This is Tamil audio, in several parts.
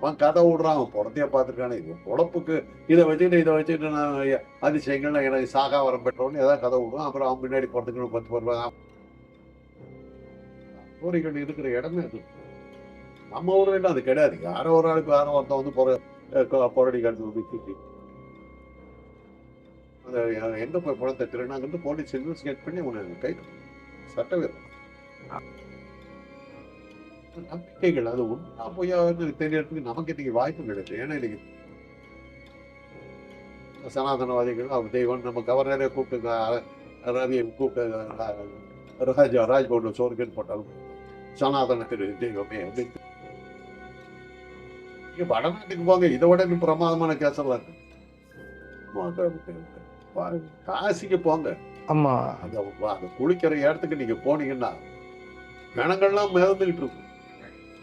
அவன் கதை விடுறான் அவன் புடத்தைய பார்த்துருக்கானே. இது பொழப்புக்கு இதை வச்சுட்டு இதை வச்சுட்டு நான் அதிசயங்கள் எனக்கு சாகா வரம் பெற்றோன்னு ஏதாவது கதை விடுவான் அப்புறம் அவன் பின்னாடி போகிறதுக்கு பத்து வருவாங்க ஸ்டோரிகள் இருக்கிற இடமே அது. நம்ம ஊரில் அது கிடையாது. யாரோ ஒரு ஆளுக்கு யாரோ ஒருத்தன் வந்து பொற பொரடி கட்டு விற்று அந்த எந்த போய் பணத்தை திருநாங்கிறது போலீஸ் இன்வெஸ்டிகேட் பண்ணி உனக்கு கைது சட்டவிரோதம். நம்பிக்கைகள் அது உண்மையா பொய்யான்னு தெரியறதுக்கு நமக்கு இன்னைக்கு வாய்ப்பு கிடையாது ஏன்னா இன்னைக்கு சனாதனவாதிகள் அவர் தெய்வம் நம்ம கவர்னரே கூப்பிட்டு ரவியை கூப்பிட்டு ராஜா ராஜ்பவன் சோறுக்குன்னு போட்டாலும் சனாதன திரு தெய்வமே அப்படின்னு வடநாட்டுக்கு போங்க இதை விட இன்னும் பிரமாதமான கேசெல்லாம் இருக்கு. காசிக்கு போங்க. ஆமா. அந்த குளிக்கிற இடத்துக்கு நீங்க போனீங்கன்னா கணங்கள்லாம் மிதந்துகிட்டு இருக்கும்.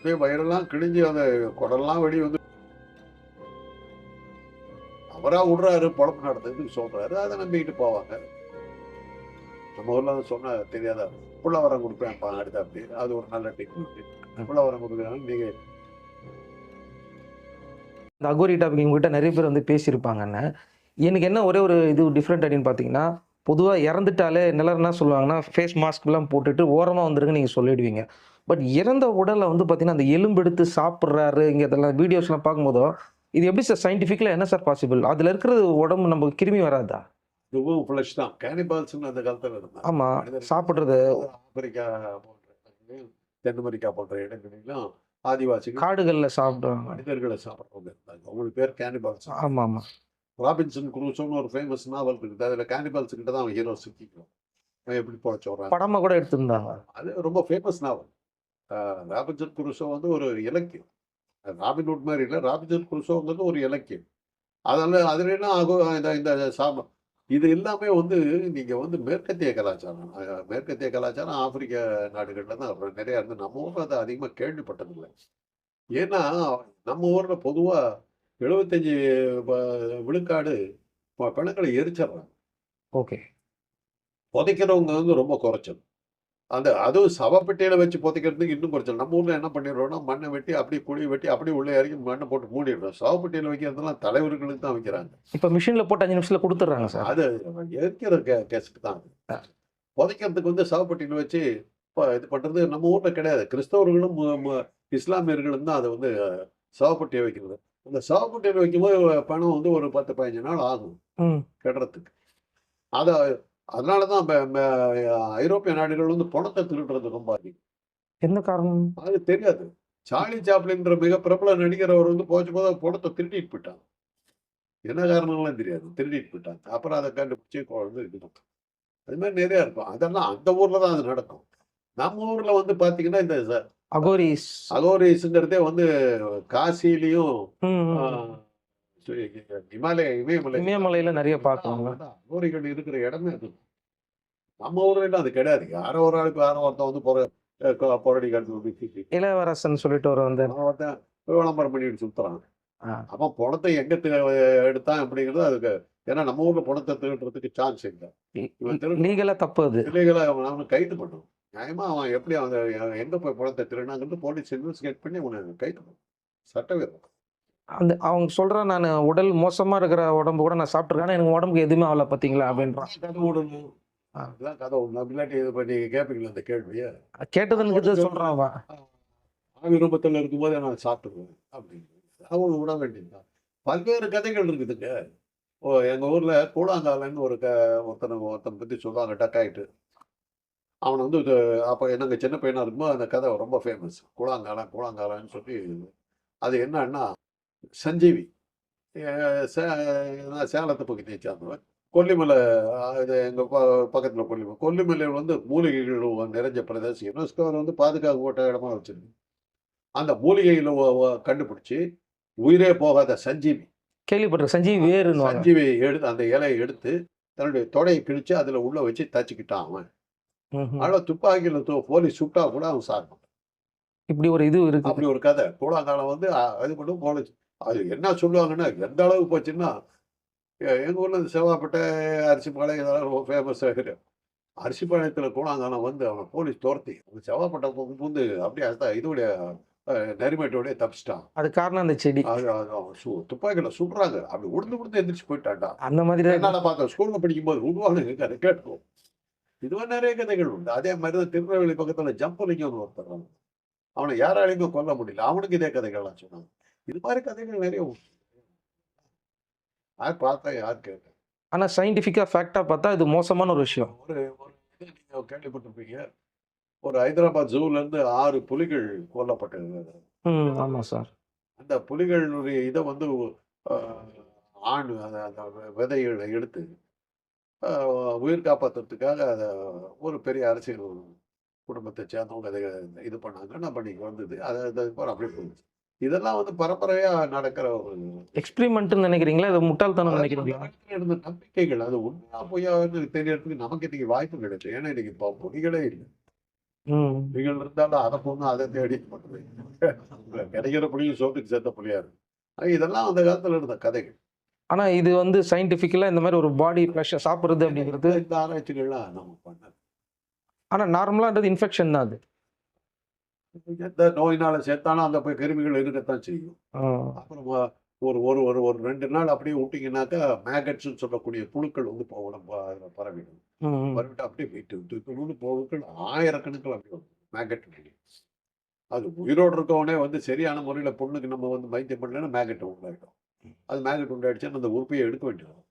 அப்படியே வயிறெல்லாம் கிழிஞ்சு அந்த குடல்லாம் வெடி வந்து அவரா விடுறாரு பொழப்பு நடத்துறதுக்கு சொல்றாரு அதை நம்பிக்கிட்டு போவாங்க. நம்ம ஊர்ல சொன்னா தெரியாதா? புள்ள வரம் கொடுப்பேன் அடுத்த அப்படி அது ஒரு நல்ல டெக்னிக் புள்ள வரம் கொடுக்குறாங்க நீங்க இந்த அகோரி டாபிக் உங்ககிட்ட நிறைய பேர் வந்து பேசியிருப்பாங்கன்னு. எனக்கு என்ன ஒரே ஒரு இது டிஃப்ரெண்ட் அப்படின்னு பார்த்தீங்கன்னா பொதுவாக இறந்துட்டாலே எல்லாரும் என்ன சொல்லுவாங்கன்னா ஃபேஸ் மாஸ்க்லாம் போட்டுட்டு ஓரமாக வந்துருங்க நீங்கள் சொல்லிடுவீங்க. பட் இறந்த உடலை வந்து பார்த்தீங்கன்னா அந்த எலும்பு எடுத்து சாப்பிட்றாரு இங்கே இதெல்லாம் வீடியோஸ்லாம் பார்க்கும்போதோ இது எப்படி சார் சயின்டிஃபிக்கில் என்ன சார் பாசிபிள் அதில் இருக்கிறது உடம்பு நம்ம கிருமி வராதா? இதுவும் ஃப்ளஷ் தான். கேனிபால்ஸ்னு அந்த காலத்துல இருந்தாங்க. ஆமாம் சாப்பிட்றது. ஆப்பிரிக்கா போன்ற தென் அமெரிக்கா போன்ற இடங்களிலும் ஆதிவாசிகள் காடுகளில் சாப்பிடுவாங்க மனிதர்களை சாப்பிட்றவங்க இருந்தாங்க. அவங்களுக்கு பேர் கேனிபால்ஸ் ஆமாம் ஆமாம் ராபின்சன் குரூசோன்னு ஒரு ஃபேமஸ் நாவல் இருக்குது. அதுல கேனிபால்ஸ் கிட்ட தான் அவன் ஹீரோ சிக்கிக்கும் அவன் எப்படி போச்சு படமாக கூட எடுத்திருந்தாங்க. அது ரொம்ப ஃபேமஸ் நாவல் ராபின்சன் குருசோ வந்து ஒரு இலக்கியம். ராபின்வுட் மாதிரி இல்லை ராபின்சன் குருசோங்கிறது ஒரு இலக்கியம். அதனால அதுல என்ன ஆகும் இந்த இந்த சாம இது எல்லாமே வந்து நீங்க வந்து மேற்கத்திய கலாச்சாரம் மேற்கத்திய கலாச்சாரம் ஆப்பிரிக்க நாடுகள்ல தான் நிறைய இருந்து நம்ம ஊர்ல அதை அதிகமா கேள்விப்பட்டதில்லை. ஏன்னா நம்ம ஊர்ல பொதுவா எழுபத்தஞ்சு விழுக்காடு பிணங்களை எரிச்சிடுறாங்க. ஓகே. புதைக்கிறவங்க வந்து ரொம்ப குறைச்சல். அந்த அதுவும் சவப்பெட்டியில வச்சு புதைக்கிறதுக்கு இன்னும் குறைச்சல். நம்ம ஊர்ல என்ன பண்ணிடுறோம்னா மண்ணை வெட்டி அப்படியே குழி வெட்டி அப்படியே உள்ளே இறங்கி மண்ணை போட்டு மூடிடுறோம். சவப்பெட்டியில வைக்கிறதெல்லாம் தலைவர்களுக்கு தான் வைக்கிறாங்க. இப்போ மிஷினில் போட்டு அஞ்சு நிமிஷத்தில் கொடுத்துட்றாங்க சார். அது எரிக்கிற கே கேஸுக்கு தான். புதைக்கிறதுக்கு வந்து சவப்பெட்டியில வச்சு ப- இது பண்றது நம்ம ஊர்ல கிடையாது. கிறிஸ்தவர்களும் இஸ்லாமியர்களும் தான் அதை வந்து சவப்பெட்டியை வைக்கிறது. அந்த சவப்பெட்டியில் வைக்கும்போது பணம் வந்து ஒரு பத்து பதினஞ்சு நாள் ஆகும். ம். கெடுறதுக்கு அதை அதனால தான் ஐரோப்பிய நாடுகள் வந்து பணத்தை திருடுறது ரொம்ப அதிகம். என்ன காரணம்? அது தெரியாது. சார்லி சாப்ளின்ற மிக பிரபல நடிகர் அவர் வந்து போச்சு போது பணத்தை திருடிட்டு போயிட்டாங்க என்ன காரணம்லாம் தெரியாது. திருடிட்டு போயிட்டாங்க அப்புறம் அதை கண்டுபிடிச்சி குழந்தை இருக்கணும் அது மாதிரி நிறைய இருக்கும். அதெல்லாம் அந்த ஊர்ல தான் அது நடக்கும். நம்ம ஊர்ல வந்து பாத்தீங்கன்னா இந்த அகோரிஸ். அகோரிஸ்ங்கிறதே வந்து காசிலையும் இமாலய இமயமலை இமயமலையில நிறைய பார்க்கலாங்க அகோரிகள் இருக்கிற இடமே அது. நம்ம ஊர்ல அது கிடையாது. யாரோ ஒரு ஆளுக்கு யாரோ ஒருத்தன் வந்து பொற பொரடி கட்டு இளவரசன் சொல்லிட்டு ஒரு வந்து ஒருத்தன் விளம்பரம் பண்ணிட்டு சுத்துறான். ஆ. அப்ப பணத்தை எங்க எடுத்தான் அப்படிங்கிறது அதுக்கு ஏன்னா நம்ம ஊர்ல பணத்தை திருடுறதுக்கு சான்ஸ் இல்லை. லீகலா தப்பு அது. பிள்ளைகளை அவன் கைது பண்ணணும் நியாயமா அவன் எப்படி அவன் எங்க போய் பணத்தை திருடினாங்கிறது போலீஸ் இன்வெஸ்டிகேட் பண்ணி அவனை கைது பண்ணணும் சட்டவிரோதம். அந்த அவங்க சொல்றான் நான் உடல் மோசமா இருக்கிற உடம்பு கூட நான் சாப்பிட்டுருக்கேன். ஆனா எனக்கு உடம்புக்கு எதுவுமே ஆகல பாத்தீங்களா? அப்படின்றான். கதை விடணும் ஆ. அதுதான் கதை விடணும் இல்லாட்டி இது பண்ணி கேட்பீங்களா அந்த கேள்வியை? கேட்டதுன்னு இது சொல்றான் அவன். ஆவி ரூபத்தில் இருக்கும்போது நான் சாப்பிட்டுருவேன் அப்படின்னு அவங்க விட வேண்டியதுதான். பல்வேறு கதைகள் இருக்குதுங்க ஓ எங்கள் ஊரில் கூழாங்காலன்னு ஒரு க ஒருத்தனை ஒருத்தனை பற்றி சொல்லுவாங்க டக்காயிட்டு அவனை வந்து அப்போ என்னங்க சின்ன பையனாக இருக்கும்போது அந்த கதை ரொம்ப ஃபேமஸ் கூழாங்காலம் கூழாங்காலன்னு சொல்லி அது என்னன்னா சஞ்சீவி. நான் சேலத்தை பக்கத்தை சேர்ந்தவன். கொல்லிமலை இது எங்கள் ப பக்கத்தில் கொல்லிமலை. கொல்லிமலையில் வந்து மூலிகைகள் நிறைஞ்ச பிரதேசம். யுனெஸ்கோ வந்து பாதுகாக்கப்பட்ட இடமா வச்சிருக்கு. அந்த மூலிகையில் கண்டுபிடிச்சி உயிரே போகாத சஞ்சீவி. கேள்விப்பட்டிருக்கேன். சஞ்சீவ் வேறுன்னு சஞ்சீவி எடுத்து அந்த இலையை எடுத்து தன்னுடைய தொடையை கிழிச்சு அதில் உள்ள வச்சு தச்சுக்கிட்டான் அவன். அதனால துப்பாக்கியில் போலீஸ் சுட்டா கூட அவன் சாகணும். இப்படி ஒரு இது இருக்கு. அப்படி ஒரு கதை. கூழாங்காலம் வந்து அது மட்டும் போலீஸ் அது என்ன சொல்லுவாங்கன்னா எந்த அளவுக்கு போச்சுன்னா எ- எங்க ஊர்ல இந்த செவ்வாப்பேட்டை அரிசிப்பாளையம் இதெல்லாம் ரொம்ப ஃபேமஸ் அரிசிப்பாளையத்தில் கூழாங்காலம் வந்து அவன் போலீஸ் துரத்தி செவ்வாப்பேட்டை புகுந்து அப்படியே அதான் இதோடைய நரிமேட்டோடய தப்பிச்சிட்டான். அது காரணம் அந்த செடி. அது அது சு துப்பாக்கியில் சுடுறாங்க. அப்படி உடுந்து உடுந்து எந்திரிச்சு போயிட்டான்டா. அந்த மாதிரி என்னால் பார்த்தேன் ஸ்கூலில் படிக்கும்போது விடுவானுங்க கதை கேட்கும். இது மாதிரி நிறைய கதைகள் உண்டு. அதே மாதிரி தான் திருநெல்வேலி பக்கத்தில் ஜம்பலிங்கம்னு ஒருத்தர். அவனை யாராலையுமே கொல்ல முடியல. அவனுக்கு இதே கதைகள்லாம் சொன்னாங்க. இது மாதிரி கதைகள் நிறைய யார் பார்த்தா யார் கேட்டேன் ஆனா சயின்டிஃபிக்கா ஃபேக்டா பார்த்தா இது மோசமான ஒரு விஷயம். ஒரு ஒரு இது நீங்க கேள்விப்பட்டிருப்பீங்க. ஒரு ஹைதராபாத் ஜூல இருந்து ஆறு புலிகள் கொல்லப்பட்டது. ம் ஆமா சார் அந்த புலிகளுடைய இதை வந்து ஆண் அந்த விதைகளை எடுத்து உயிர் காப்பாற்றுறதுக்காக அதை ஒரு பெரிய அரசியல் குடும்பத்தை சேர்ந்தவங்க அதை இது பண்ணாங்க. நம்ம இன்னைக்கு வந்தது. அது அது அப்புறம் அப்படியே போயிடுச்சு. இதெல்லாம் வந்து பரம்பரையா நடக்கிற ஒரு எக்ஸ்பிரிமெண்ட்னு நினைக்கிறீங்களா? இது முட்டாள்தனம் நினைக்கிறீங்களா? இருந்த நம்பிக்கைகள் அது உண்மையா பொய்யான்னு தெரியறதுக்கு நமக்கு இன்னைக்கு வாய்ப்பு கிடையாது. ஏன்னா இன்னைக்கு இப்போ புலிகளே இல்லை. புலிகள் இருந்தாலும் அதை பொண்ணு அதை தேடி கிடைக்கிற புலியும் சோத்துக்கு சேர்த்த புலியா இருக்கு. இதெல்லாம் அந்த காலத்துல இருந்த கதைகள். ஆனா இது வந்து சயின்டிஃபிக்கலா இந்த மாதிரி ஒரு பாடி ப்ரெஷர் சாப்பிடுறது அப்படிங்கிறது இந்த ஆராய்ச்சிகள்லாம் நம்ம பண்ணது ஆனா நார்மலான்றது இன்ஃபெக்ஷன் தான் அது. எந்த நோயினால சேர்த்தாலும் அந்த போய் கிருமிகள் இருக்கத்தான் செய்யும். அப்புறமா ஒரு ஒரு ஒரு ஒரு ரெண்டு நாள் அப்படியே விட்டீங்கன்னாக்கா மேகட்ஸ்னு சொல்லக்கூடிய புழுக்கள் வந்து உடம்பு அதில் பரவிடும். பரவிட்டு அப்படியே விட்டு புழுக்கள் ஆயிரக்கணக்கில் அப்படி வரும் மேகட் அது உயிரோடு இருக்கவனே வந்து சரியான முறையில் பொண்ணுக்கு நம்ம வந்து வைத்தியம் பண்ணலன்னா மேகட் உண்டாயிடும். அது மேகட் உண்டாயிடுச்சுன்னா அந்த உறுப்பையை எடுக்க வேண்டியது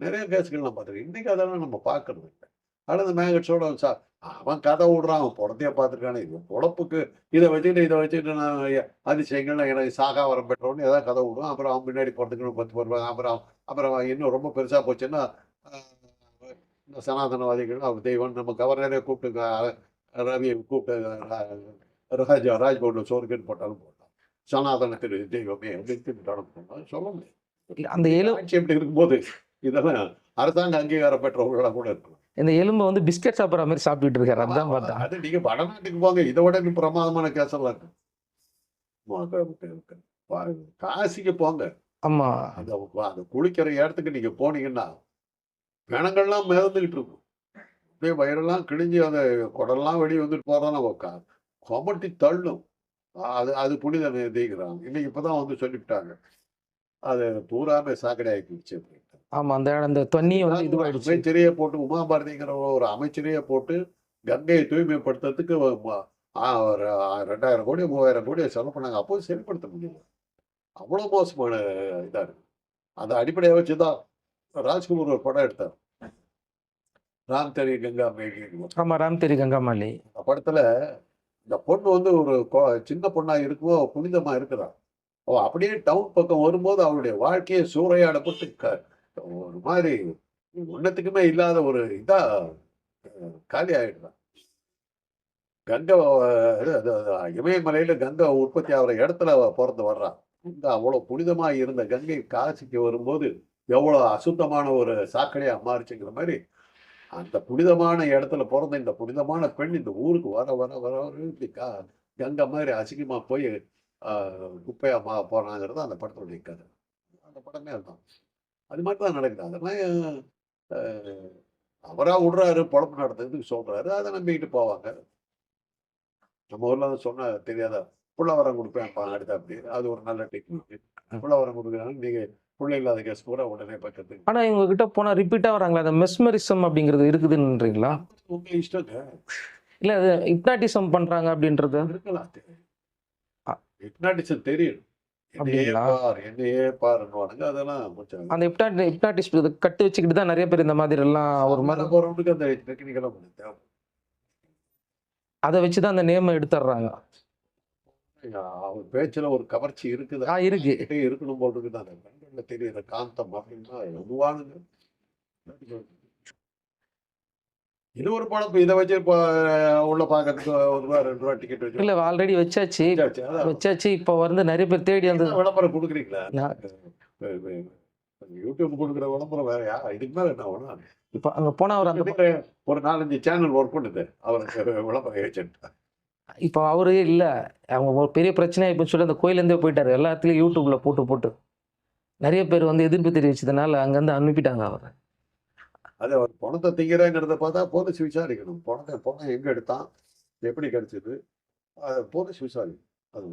நிறைய கேஸ்கள் நான் பார்த்துருக்கேன். இன்னைக்கு அதெல்லாம் நம்ம பார்க்கறது இல்லை. அந்த மேகட்ஸோட சா அவன் கதை விடுறான் அவன் புடத்தையே பார்த்துருக்கானே. இது பொழப்புக்கு இதை வச்சுட்டு இதை வச்சுட்டு நான் அதிசயங்கள் எனக்கு சாகா வரம் பெற்றவொன்னு ஏதாவது கதை விடுவான் அப்புறம் அவன் முன்னாடி போகிறதுக்கு பத்து வருவாங்க அப்புறம் அப்புறம் இன்னும் ரொம்ப பெருசாக போச்சுன்னா இந்த சனாதனவாதிகள் அவர் தெய்வம் நம்ம கவர்னரே கூப்பிட்டு ரவியை கூப்பிட்டு ராஜா ராஜ்பவனில் சோறுக்குன்னு போட்டாலும் போட்டான் சனாதனத்தில் தெய்வமே அப்படின்னு திட்டாலும் சொல்ல முடியாது அந்த எலு ஆட்சி இருக்கும்போது இதெல்லாம் அரசாங்க அங்கீகாரம் பெற்றவர்களாக கூட இருக்கும் இந்த எலும்பை வந்து பிஸ்கட் சாப்பிட்ற மாதிரி சாப்பிட்டுட்டு இருக்காரு. அதான் பார்த்தா அது நீங்க வடநாட்டுக்கு போங்க. இதை விட பிரமாதமான கேஸ் எல்லாம் இருக்கு. காசிக்கு போங்க. ஆமா. அந்த அந்த குளிக்கிற இடத்துக்கு நீங்க போனீங்கன்னா பிணங்கள்லாம் மிதந்துகிட்டு இருக்கும். அப்படியே வயிறெல்லாம் கிழிஞ்சு அந்த குடல்லாம் வெளியே வந்துட்டு போறதா நம்ம கொமட்டி தள்ளும். அது அது புனித தீக்கிறாங்க இன்னைக்கு இப்பதான் வந்து சொல்லிவிட்டாங்க. அது பூராமே சாக்கடை ஆகிடுச்சு அப்படின்ட்டு. ஆமா அந்த அந்த தண்ணி வந்து இதுவாயிடுச்சு. அமைச்சரையே போட்டு உமாபாரதிங்கிற ஒரு அமைச்சரையே போட்டு கங்கையை தூய்மைப்படுத்துறதுக்கு ஒரு ரெண்டாயிரம் கோடி மூவாயிரம் கோடி செலவு பண்ணாங்க. அப்போ சரிப்படுத்த முடியல. அவ்வளோ மோசமான இதா இருக்கு. அந்த அடிப்படையை வச்சுதான் ராஜ்குமார் ஒரு படம் எடுத்தார். ராம் தெரி கங்கா மேகி ஆமா ராம் தெரி கங்காமாலி அந்த படத்துல இந்த பொண்ணு வந்து ஒரு சின்ன பொண்ணா இருக்குமோ புனிதமா இருக்கிறா. அவ அப்படியே டவுன் பக்கம் வரும்போது அவளுடைய வாழ்க்கையை சூறையாடப்பட்டு ஒரு மாதிரி ஒன்னத்துக்குமே இல்லாத ஒரு இதா காலி ஆயிடுறான். கங்கை இமயமலையில கங்கை உற்பத்தி ஆகிற இடத்துல அவ பிறந்து வர்றான். இந்த அவ்வளவு புனிதமா இருந்த கங்கை காசிக்கு வரும்போது எவ்வளவு அசுத்தமான ஒரு சாக்கடையா மாறுச்சுங்கிற மாதிரி அந்த புனிதமான இடத்துல பிறந்த இந்த புனிதமான பெண் இந்த ஊருக்கு வர வர வர வர இப்படி கா கங்கை மாதிரி அசிங்கமா போய் ஆஹ், குப்பையா மா போனாங்கிறது அந்த படத்துடைய கதை. அந்த படமே அதுதான். அது மாதிரி தான் நடக்குது. அதெல்லாம் ஆஹ், அவரா விடுறாரு பொழப்பு நடத்துறதுக்கு சொல்றாரு. அதை நம்பிக்கிட்டு போவாங்க. நம்ம ஊர்ல வந்து சொன்னா தெரியாதா? புள்ளவரம் கொடுப்பேன் அடுத்த அப்படி. அது ஒரு நல்ல டெக்னிக் புள்ளவரம் கொடுக்குறாங்க நீங்க புள்ள இல்லாத கேஸ் பூரா உடனே பக்கத்துக்கு. ஆனா இவங்க கிட்ட போனா ரிப்பீட்டா வராங்களா அந்த மெஸ்மரிசம் அப்படிங்கிறது இருக்குதுன்றீங்களா? உங்க இஷ்டங்க இல்ல. அது ஹிப்னாட்டிசம் பண்றாங்க அப்படின்றது? இருக்கலாம். ஹிப்னாட்டிசம் தெரியும். அந்த ஹிப்னாட்டி ஹிப்னாட்டிஸ்ட் கட்டு வச்சுக்கிட்டு தான் நிறைய பேர் இந்த மாதிரி எல்லாம் ஒரு மாதிரி அதை வச்சு தான் அந்த நேமை எடுத்துடுறாங்க அவன் பேச்சுல ஒரு கவர்ச்சி இருக்குது. ஆ இருக்கு. இருக்கணும் போல் இருக்குது? அந்த காந்தம் அப்படின்னா எதுவானுங்க? இது ஒரு படம் இதை வச்சு இப்போ உள்ள பார்க்கறதுக்கு ஒரு ரூபா ரெண்டு ரூபா டிக்கெட் வச்சு. இல்ல ஆல்ரெடி வச்சாச்சு. வச்சாச்சு. இப்போ வந்து நிறைய பேர் தேடி வந்து விளம்பரம் கொடுக்குறீங்களா? யூடியூப் கொடுக்குற விளம்பரம் வேறயா இதுக்கு மேல என்ன வேணும்? இப்போ அங்க போனா அவர் அந்த ஒரு நாலஞ்சு சேனல் ஒர்க் பண்ணுது. அவருக்கு விளம்பரம் ஏஜென்ட் இப்போ அவரு இல்ல. அவங்க ஒரு பெரிய பிரச்சனையா இப்போ சொல்லி அந்த கோயிலேருந்தே போயிட்டாரு. எல்லாத்துலயும் யூடியூப்ல போட்டு போட்டு. நிறைய பேர் வந்து எதிர்ப்பு தெரிவிச்சதுனால அங்கேருந்து அனுப்பிட்டாங்க அவர். அது அவர் பணத்தை திங்கிறேங்கிறத பார்த்தா போலீஸ் விசாரிக்கணும். பணத்தை பணம் எங்கே எடுத்தான்? எப்படி கிடச்சிது? அது போலீஸ் விசாரிக்கணும். அது